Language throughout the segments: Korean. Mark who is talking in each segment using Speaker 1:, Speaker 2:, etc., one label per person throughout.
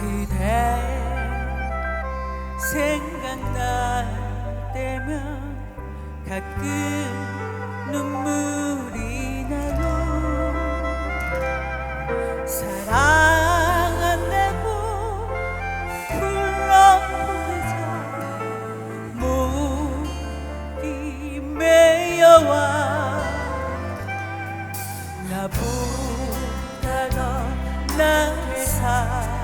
Speaker 1: 그대 생각날 때면 가끔 눈물이 나요 사랑 안 되고 불러보자 목이 메어와 나보다 더 나를 사랑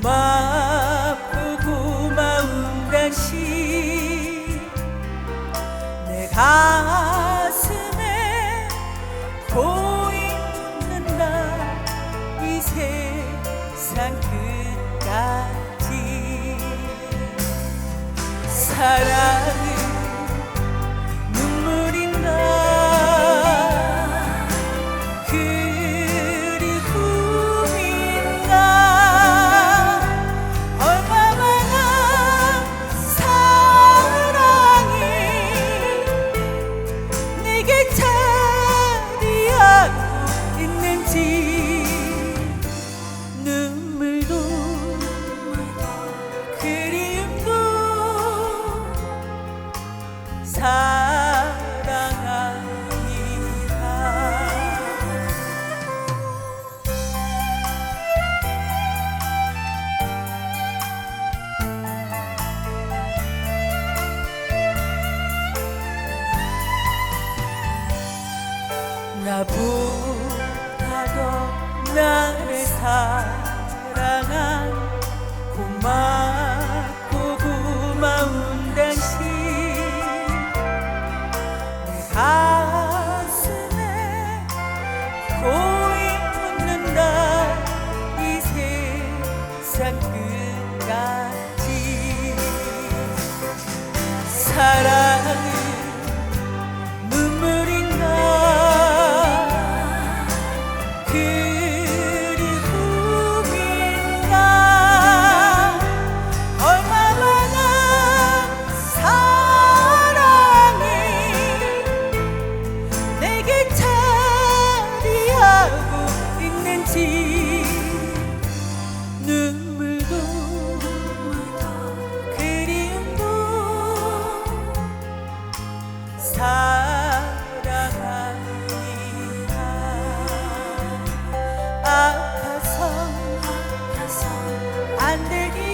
Speaker 1: 고맙고 고마운 당신 내 가슴에 보이는다 이 세상 끝까지. 사랑 나보다 더 나를 사랑한 Alegría.